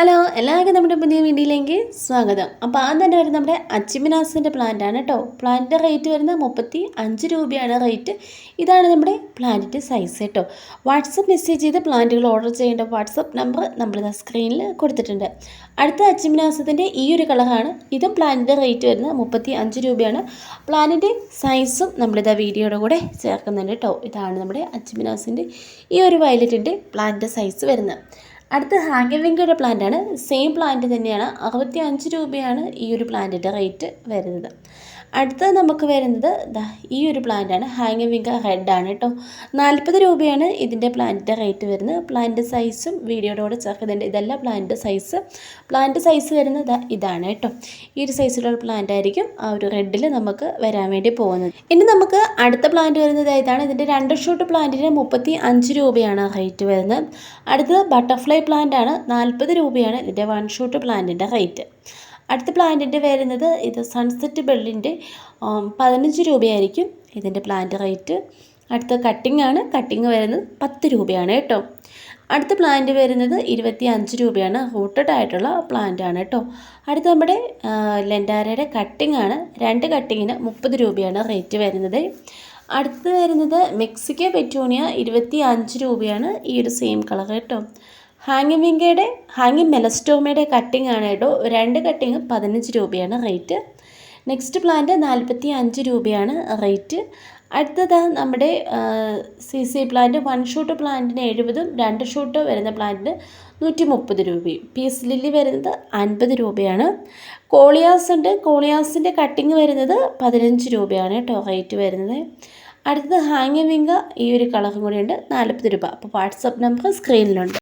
Hello എല്ലാവർക്കും നമ്മുടെ പുതിയ വീഡിയോയിലേക്ക് സ്വാഗതം. അപ്പോൾ ആദ്യം തന്നെ വരുന്നത് നമ്മുടെ അച്ചിമിനാസിന്റെ പ്ലാന്റ് ആണ് കേട്ടോ പ്ലാന്റിന്റെ റേറ്റ് വരുന്നത് മുപ്പത്തി അഞ്ച് രൂപയാണ് റേറ്റ് ഇതാണ് നമ്മുടെ പ്ലാന്റിന്റെ സൈസ് കേട്ടോ വാട്സപ്പ് മെസ്സേജ് ചെയ്ത് പ്ലാന്റുകൾ ഓർഡർ ചെയ്യേണ്ട വാട്സപ്പ് നമ്പർ നമ്മളിത് സ്ക്രീനിൽ കൊടുത്തിട്ടുണ്ട്. അടുത്ത അച്ചിമിനാസത്തിന്റെ ഈ ഒരു കളറാണ് ഇതും പ്ലാന്റിന്റെ റേറ്റ് വരുന്നത് മുപ്പത്തി അഞ്ച് രൂപയാണ് പ്ലാന്റിന്റെ സൈസും നമ്മളിതാ വീഡിയോയുടെ കൂടെ ചേർക്കുന്നുണ്ട് കേട്ടോ ഇതാണ് നമ്മുടെ അച്ചിമിനാസിന്റെ ഈ ഒരു വയലറ്റിന്റെ പ്ലാന്റിന്റെ സൈസ് വരുന്നത്. അടുത്ത ഹാങ്ങിങ് പ്ലാന്റാണ്. സെയിം പ്ലാന്റ് തന്നെയാണ്. അറുപത്തി അഞ്ച് രൂപയാണ് ഈ ഒരു പ്ലാന്റിന്റെ റേറ്റ് വരുന്നത്. അടുത്തത് നമുക്ക് വരുന്നത് ഈ ഒരു പ്ലാന്റ് ആണ് ഹാങ്ങിങ് വിങ്ക റെഡ് ആണ് കേട്ടോ. നാൽപ്പത് രൂപയാണ് ഇതിന്റെ പ്ലാന്റിന്റെ റേറ്റ് വരുന്നത്. പ്ലാന്റ് സൈസും വീഡിയോയുടെ ചേർക്കുന്നുണ്ട്. ഇതല്ല പ്ലാന്റ് സൈസ്. പ്ലാന്റ് സൈസ് വരുന്നത് ഇതാണ് കേട്ടോ. ഈ ഒരു സൈസിലുള്ള പ്ലാന്റ് ആയിരിക്കും ആ ഒരു റെഡിൽ നമുക്ക് വരാൻ വേണ്ടി പോകുന്നത്. ഇനി നമുക്ക് അടുത്ത പ്ലാന്റ് വരുന്നത് ഇതാണ് ഇതിന്റെ രണ്ട് ഷൂട്ട് പ്ലാന്റിന് മുപ്പത്തി അഞ്ച് രൂപയാണ് റേറ്റ് വരുന്നത്. അടുത്തത് ബട്ടർഫ്ലൈ പ്ലാന്റ് ആണ് നാൽപ്പത് രൂപയാണ് ഇതിന്റെ വൺ ഷോട്ട് പ്ലാന്റിന്റെ റേറ്റ് അടുത്ത പ്ലാന്റിന്റെ വരുന്നത് ഇത് സൺസെറ്റ് ബെള്ളിന്റെ പതിനഞ്ച് രൂപയായിരിക്കും ഇതിന്റെ പ്ലാന്റ് റേറ്റ് അടുത്ത കട്ടിംഗ് ആണ്. കട്ടിങ് വരുന്നത് പത്ത് രൂപയാണ് കേട്ടോ. അടുത്ത പ്ലാന്റ് വരുന്നത് ഇരുപത്തി അഞ്ച് രൂപയാണ്. റൂട്ടഡ് ആയിട്ടുള്ള പ്ലാന്റ് ആണ് കേട്ടോ. അടുത്ത നമ്മുടെ ലെൻഡാരയുടെ കട്ടിംഗ് ആണ്. രണ്ട് കട്ടിങ്ങിന് മുപ്പത് രൂപയാണ് റേറ്റ് വരുന്നത്. അടുത്ത് വരുന്നത് മെക്സിക്കോ പെറ്റൂണിയ ഇരുപത്തി അഞ്ച് രൂപയാണ്. ഈ ഒരു സെയിം കളർ കേട്ടോ. ഹാങ്ങിങ് ഹാങ്ങി മെലസ്റ്റോമയുടെ കട്ടിംഗ് ആണ് കേട്ടോ. രണ്ട് കട്ടിങ് പതിനഞ്ച് രൂപയാണ് റേറ്റ് നെക്സ്റ്റ് പ്ലാന്റ് നാൽപ്പത്തി അഞ്ച് രൂപയാണ് റേറ്റ് അടുത്തത് നമ്മുടെ C C plant one shoot പ്ലാന്റിന് എഴുപതും രണ്ട് ഷൂട്ട് വരുന്ന പ്ലാന്റിന് നൂറ്റി മുപ്പത് രൂപയും. പീസ് ലില്ലി വരുന്നത് അൻപത് രൂപയാണ്. കോളിയാസ് ഉണ്ട്. കോളിയാസിന്റെ കട്ടിങ് വരുന്നത് പതിനഞ്ച് രൂപയാണ് കേട്ടോ റേറ്റ് വരുന്നത്. അടുത്തത് വിങ്ക ഈ ഒരു കളറും കൂടി ഉണ്ട്. നാൽപ്പത് രൂപ. അപ്പോൾ വാട്സപ്പ് നമ്പർ സ്ക്രീനിലുണ്ട്